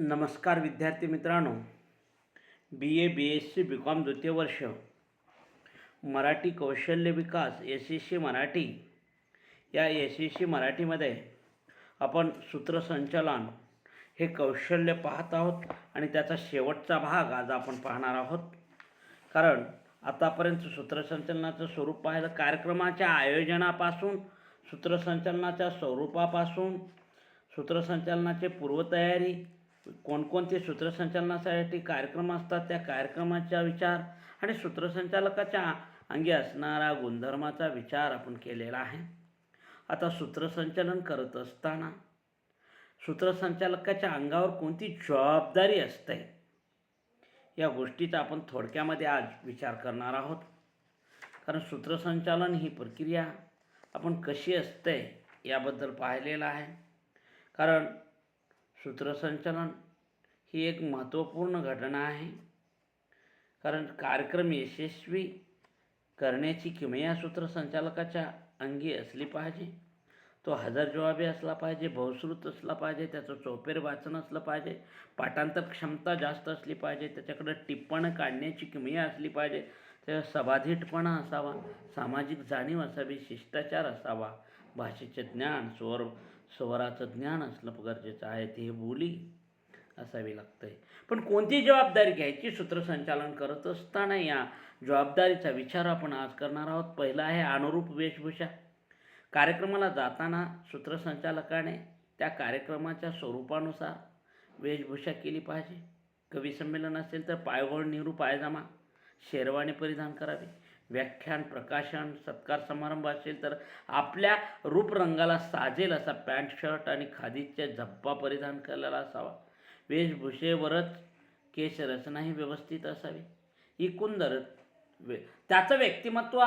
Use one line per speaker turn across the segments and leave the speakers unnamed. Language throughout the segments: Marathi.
नमस्कार विद्यार्थी मित्रांनो. B A B S C B com द्वितीय वर्ष. मराठी कौशल्य विकास एस एस सी मराठी. या एस एस सी मराठीमध्ये आपण सूत्रसंचालन हे कौशल्य पाहत आहोत आणि त्याचा शेवटचा भाग आज आपण पाहणार आहोत. कारण आतापर्यंत सूत्रसंचलनाचं स्वरूप पाहिलं कार्यक्रमाच्या आयोजनापासून सूत्रसंचलनाच्या स्वरूपापासून सूत्रसंचालनाची पूर्वतयारी कोणकोणते सूत्रसंचालनासाठी कार्यक्रम असतात त्या कार्यक्रमाचा विचार आणि सूत्रसंचालकाच्या अंगी असणारा गुणधर्माचा विचार आपण केलेला आहे. आता सूत्रसंचालन करत असताना सूत्रसंचालकाच्या अंगावर कोणती जबाबदारी असते? या गोष्टीचा आपण थोडक्यामध्ये आज विचार करणार आहोत. कारण सूत्रसंचालन ही प्रक्रिया आपण कशी असते याबद्दल पाहिलेलं आहे. कारण सूत्रसंचालन ही एक महत्त्वपूर्ण घटना आहे. कारण कार्यक्रम यशस्वी करण्याची किमया सूत्रसंचालकाच्या अंगी असली पाहिजे. तो हजर जवाबी असला पाहिजे बहुश्रुत असला पाहिजे त्याचं चौपेर वाचन असलं पाहिजे पाठांतर क्षमता जास्त असली पाहिजे त्याच्याकडं टिप्पणं काढण्याची किमया असली पाहिजे त्याचा सबाधीटपणा असावा सामाजिक जाणीव असावी शिष्टाचार असावा भाषेचे ज्ञान स्वर स्वराचं ज्ञान असणं गरजेचं आहे. ते बोली असावी लागते पण कोणती जबाबदारी घ्यायची सूत्रसंचालन करत असताना या जबाबदारीचा विचार आपण आज करणार आहोत. पहिला आहे अनुरूप वेशभूषा. कार्यक्रमाला जाताना सूत्रसंचालकाने त्या कार्यक्रमाच्या स्वरूपानुसार वेशभूषा केली पाहिजे. कवी संमेलन असेल तर पायघोळ नेहरू पायजामा शेरवानी परिधान करावी. व्याख्यान प्रकाशन सत्कार समारंभ असेल तर आपल्या रूपरंगाला साजेल असा पॅन्ट शर्ट आणि खादीच्या झप्पा परिधान केलेला असावा. वेशभूषेवरच केशरचनाही व्यवस्थित असावी. एकंदर वे त्याचं व्यक्तिमत्व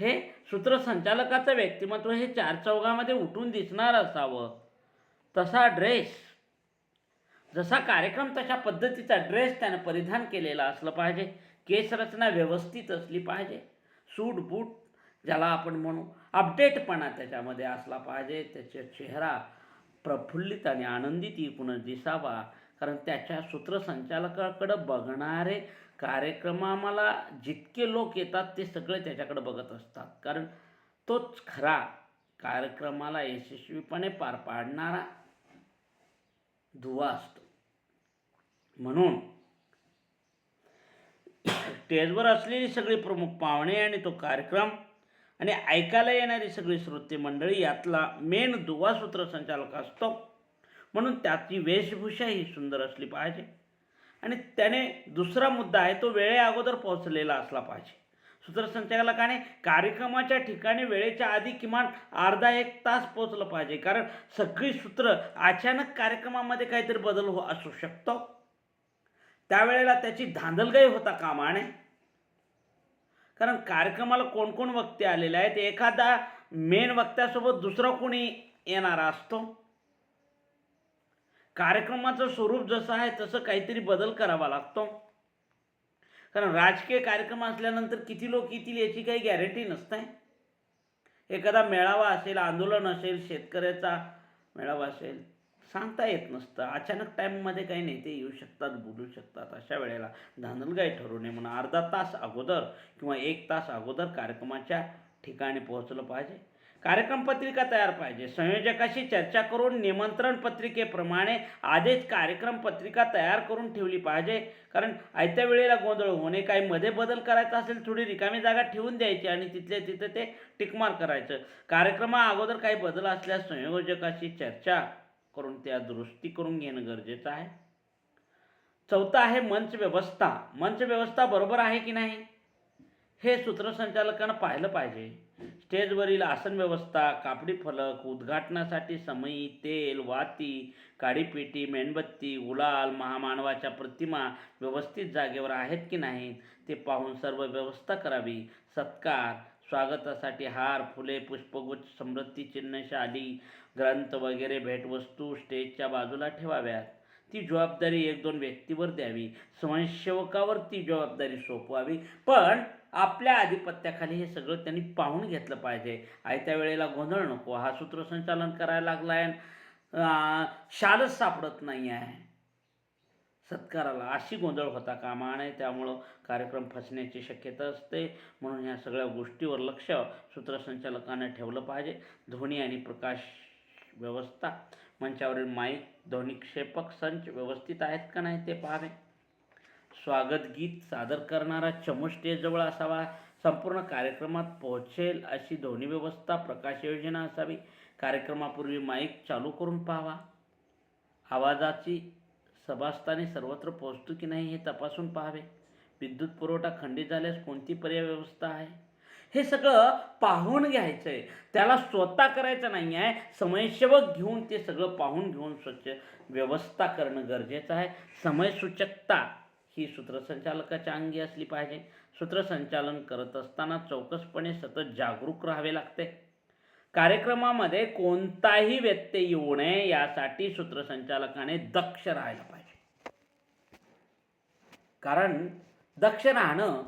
हे सूत्रसंचालकाचं व्यक्तिमत्व हे चार चौघामध्ये उठून दिसणार असावं. तसा ड्रेस जसा कार्यक्रम तशा पद्धतीचा ड्रेस त्यानं परिधान केलेला असलं पाहिजे. केसरचना व्यवस्थित असली पाहिजे. सूट बूट ज्याला आपण म्हणू अपडेटपणा त्याच्यामध्ये असला पाहिजे. त्याचा चेहरा प्रफुल्लित आणि आनंदित एकूणच दिसावा. कारण त्याच्या सूत्रसंचालकाकडं बघणारे कार्यक्रमाला जितके लोक येतात ते सगळे त्याच्याकडे बघत असतात. कारण तोच खरा कार्यक्रमाला यशस्वीपणे पार पाडणारा दुवा असतो. म्हणून स्टेजवर असलेली सगळी प्रमुख पाहुणे आणि तो कार्यक्रम आणि ऐकायला येणारी सगळी श्रोते मंडळी यातला मेन दुवा सूत्रसंचालक असतो. म्हणून त्याची वेशभूषा ही सुंदर असली पाहिजे. आणि त्याने दुसरा मुद्दा आहे तो वेळे अगोदर पोहोचलेला असला पाहिजे. सूत्रसंचालकाने कार्यक्रमाच्या ठिकाणी वेळेच्या आधी किमान अर्धा एक तास पोहोचलं पाहिजे. कारण सगळी सूत्र अचानक कार्यक्रमामध्ये काहीतरी बदल हो असू शकतो. त्यावेळेला त्याची धांदलगाई होता कामा नये. कारण कार्यक्रमाला कोण कोण वक्ते आलेले आहेत? एखादा मेन वक्त्यासोबत दुसरा कोणी येणारा असतो. कार्यक्रमाचं स्वरूप जसं आहे तसं काहीतरी बदल करावा लागतो. कारण राजकीय कार्यक्रम असल्यानंतर किती लोक येतील याची काही गॅरंटी नसते. एखादा मेळावा असेल आंदोलन असेल शेतकऱ्याचा मेळावा असेल सांगता येत नसतं. अचानक टाईममध्ये काही नेते येऊ शकतात बोलू शकतात. अशा वेळेला धांदलगाई ठरू नये म्हणून अर्धा तास अगोदर किंवा एक तास अगोदर कार्यक्रमाच्या ठिकाणी पोहोचलं पाहिजे. कार्यक्रम पत्रिका तयार पाहिजे. संयोजकाशी चर्चा करून निमंत्रण पत्रिकेप्रमाणे आधीच कार्यक्रम पत्रिका तयार करून ठेवली पाहिजे. कारण आयत्या वेळेला गोंधळ होणे काही मध्ये बदल करायचा असेल थोडी रिकामी जागा ठेवून द्यायची आणि तिथल्या तिथं ते टिकमार करायचं. कार्यक्रमा अगोदर काही बदल असल्यास संयोजकाशी चर्चा करून त्या दुरुस्ती करून घेणं गरजेचं आहे. चौथं आहे मंच व्यवस्था. मंच व्यवस्था बरोबर आहे की नाही? हे सूत्रसंचालकानं पाहिलं पाहिजे. स्टेजवरील आसन व्यवस्था कापडी फलक उद्घाटनासाठी समयी तेल वाती काडीपेटी मेणबत्ती गुलाल महामानवाच्या प्रतिमा व्यवस्थित जागेवर आहेत की नाहीत ते पाहून सर्व व्यवस्था करावी. सत्कार स्वागतासाठी हार फुले पुष्पगुच्छ समृद्धी शाली ग्रंथ वगैरे भेटवस्तू स्टेजच्या बाजूला ठेवाव्यात. ती जबाबदारी एक दोन व्यक्तीवर द्यावी. स्वयंसेवकावर ती जबाबदारी सोपवावी. पण आपल्या आधिपत्याखाली हे सगळं त्यांनी पाहून घेतलं पाहिजे. आयत्या वेळेला गोंधळ नको हा सूत्रसंचालन करायला लागला आहे शालच सापडत नाही आहे सत्काराला अशी गोंधळ होता कामा नये त्यामुळं कार्यक्रम फसण्याची शक्यता असते. म्हणून ह्या सगळ्या गोष्टीवर लक्ष सूत्रसंचालकाने ठेवलं पाहिजे. ध्वनी आणि प्रकाश व्यवस्था मंचावरील माईक ध्वनिक्षेपक संच व्यवस्थित आहेत का नाही ते पाहावे. स्वागत गीत सादर करणारा चमू स्टेजजवळ असावा संपूर्ण कार्यक्रमात पोहोचेल अशी ध्वनी व्यवस्था प्रकाश योजना असावी. कार्यक्रमापूर्वी माईक चालू करून पाहावा. आवाजाची सभास्थाने सर्वत्र पोहोचतो की नाही हे तपासून पाहावे. विद्युत पुरवठा खंडित झाल्यास कोणती पर्याय व्यवस्था आहे? हे सगळं पाहून घ्यायचं आहे त्याला स्वतः करायचं नाही आहे समयसेवक घेऊन ते सगळं पाहून घेऊन स्वच्छ व्यवस्था करणं गरजेचं आहे. समयसूचकता ही सूत्रसंचालकाच्या अंगी असली पाहिजे. सूत्रसंचालन करत असताना चौकसपणे सतत जागरूक राहावे लागते. कार्यक्रमामध्ये कोणताही व्यत्यय येऊ नये यासाठी सूत्रसंचालकाने दक्ष राहायला पाहिजे. कारण दक्ष राहणं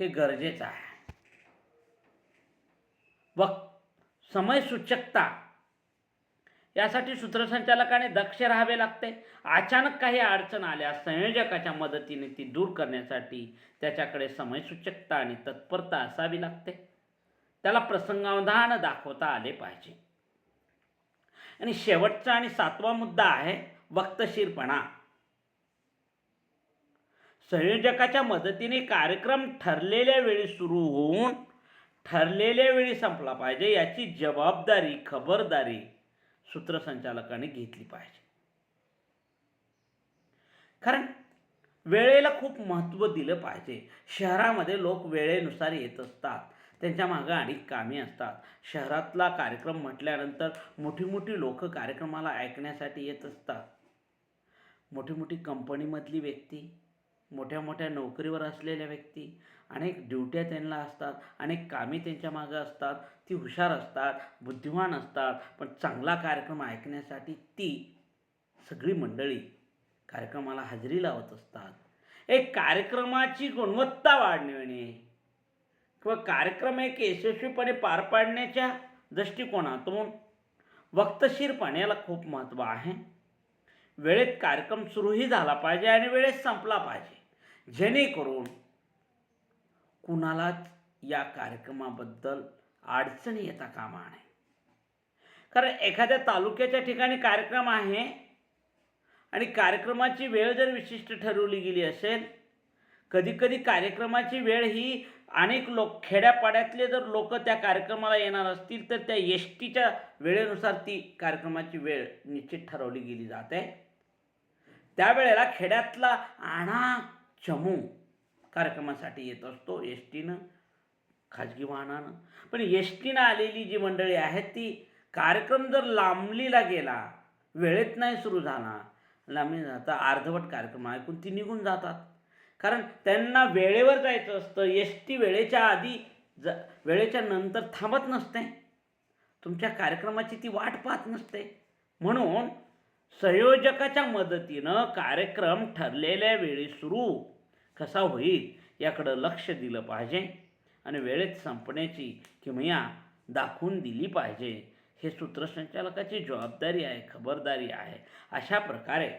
हे गरजेचं आहे. व समयसूचकता यासाठी सूत्रसंचालकाने दक्ष राहावे लागते. अचानक काही अडचण आल्यास संयोजकाच्या मदतीने ती दूर करण्यासाठी त्याच्याकडे समयसूचकता आणि तत्परता असावी लागते. त्याला प्रसंगावधान दाखवता आले पाहिजे. आणि शेवटचा आणि सातवा मुद्दा आहे वक्तशीरपणा. संयोजकाच्या मदतीने कार्यक्रम ठरलेल्या वेळी सुरू होऊन ठरलेल्या वेळी संपला पाहिजे याची जबाबदारी खबरदारी सूत्रसंचालकाने घेतली पाहिजे. कारण वेळेला खूप महत्त्व दिलं पाहिजे. शहरामध्ये लोक वेळेनुसार येत असतात. त्यांच्या मागं अनेक कामे असतात. शहरातला कार्यक्रम म्हटल्यानंतर मोठी मोठी लोक कार्यक्रमाला ऐकण्यासाठी येत असतात. मोठी मोठी कंपनीमधली व्यक्ती मोठ्या मोठ्या नोकरीवर असलेल्या व्यक्ती अनेक ड्युट्या त्यांना असतात अनेक कामे त्यांच्या मागं असतात ती हुशार असतात बुद्धिमान असतात पण चांगला कार्यक्रम ऐकण्यासाठी ती सगळी मंडळी कार्यक्रमाला हजेरी लावत असतात. एक कार्यक्रमाची गुणवत्ता वाढविणे किंवा कार्यक्रम एक यशस्वीपणे पार पाडण्याच्या दृष्टिकोनातून वक्तशीरपणाला खूप महत्त्व आहे. वेळेत कार्यक्रम सुरूही झाला पाहिजे आणि वेळेत संपला पाहिजे. जेणेकरून कुणालाच या कार्यक्रमाबद्दल अडचणी येता कामा नये. कारण एखाद्या तालुक्याच्या ठिकाणी कार्यक्रम आहे आणि कार्यक्रमाची वेळ जर विशिष्ट ठरवली गेली असेल कधीकधी कार्यक्रमाची वेळ ही अनेक लोक खेड्यापाड्यातले जर लोक त्या कार्यक्रमाला येणार असतील तर त्या एस टीच्या वेळेनुसार ती कार्यक्रमाची वेळ निश्चित ठरवली गेली जाते. त्यावेळेला खेड्यातला आणा चमू कार्यक्रमासाठी येत असतो. एस टीनं खाजगी वाहनानं. पण एस टीनं आलेली जी मंडळी आहेत ती कार्यक्रम जर लांबलीला गेला वेळेत नाही सुरू झाला लांबली जाता अर्धवट कार्यक्रम ऐकून ती निघून जातात. कारण त्यांना वेळेवर जायचं असतं. एस टी वेळेच्या आधी ज वेळेच्या नंतर थांबत नसते. तुमच्या कार्यक्रमाची ती वाट पाहत नसते. म्हणून संयोजकाच्या मदतीनं कार्यक्रम ठरलेल्या वेळी सुरू. कसा होईल याकडं लक्ष दिलं पाहिजे आणि वेळेत संपण्याची किमया दाखवून दिली पाहिजे. हे सूत्रसंचालकाची जबाबदारी आहे खबरदारी आहे. अशा प्रकारे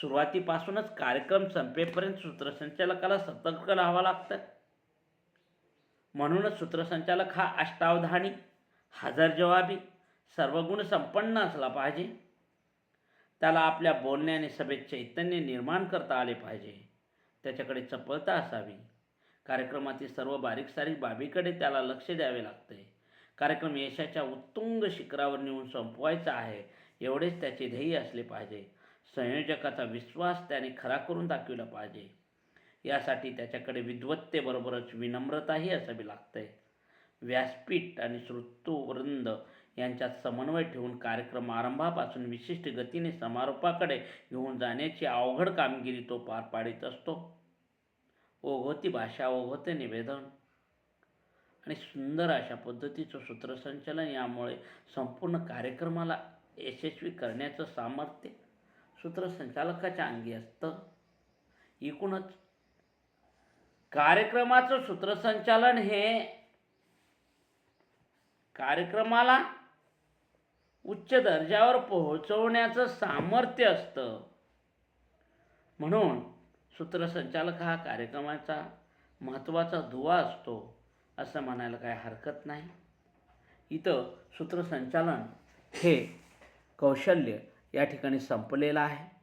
सुरुवातीपासूनच कार्यक्रम संपेपर्यंत सूत्रसंचालकाला सतर्क राहावं लागतं. म्हणूनच सूत्रसंचालक हा अष्टावधानी हजरजवाबी सर्वगुण संपन्न असला पाहिजे. त्याला आपल्या बोलण्याने सभेत चैतन्य निर्माण करता आले पाहिजे. त्याच्याकडे चपळता असावी. कार्यक्रमातील सर्व बारीक सारीक बाबीकडे त्याला लक्ष द्यावे लागते. कार्यक्रम यशाच्या उत्तुंग शिखरावर नेऊन संपवायचा आहे एवढेच त्याचे ध्येय असले पाहिजे. संयोजकाचा विश्वास त्याने खरा करून दाखविला पाहिजे. यासाठी त्याच्याकडे विद्वत्तेबरोबरच विनम्रताही असावी लागते. व्यासपीठ आणि श्रुतुवृंद यांच्यात समन्वय ठेवून कार्यक्रम आरंभापासून विशिष्ट गतीने समारोपाकडे घेऊन जाण्याची अवघड कामगिरी तो पार पाडित असतो. ओघोती भाषा ओघोते निवेदन. आणि सुंदर अशा पद्धतीचं सूत्रसंचालन यामुळे संपूर्ण कार्यक्रमाला यशस्वी करण्याचं सामर्थ्य सूत्रसंचालकाच्या अंगी असतं. एकूणच कार्यक्रमाचं सूत्रसंचालन हे कार्यक्रमाला उच्च दर्जावर पोहोचवण्याचं सामर्थ्य असतं. म्हणून सूत्रसंचालक हा कार्यक्रमाचा महत्त्वाचा दुवा असतो असं म्हणायला काय हरकत नाही. इथं सूत्रसंचालन हे कौशल्य या ठिकाणी संपलेलं आहे.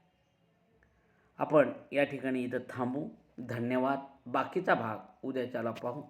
आपण या ठिकाणी इथं थांबू. धन्यवाद. बाकीचा भाग उद्याच्याला पाहू.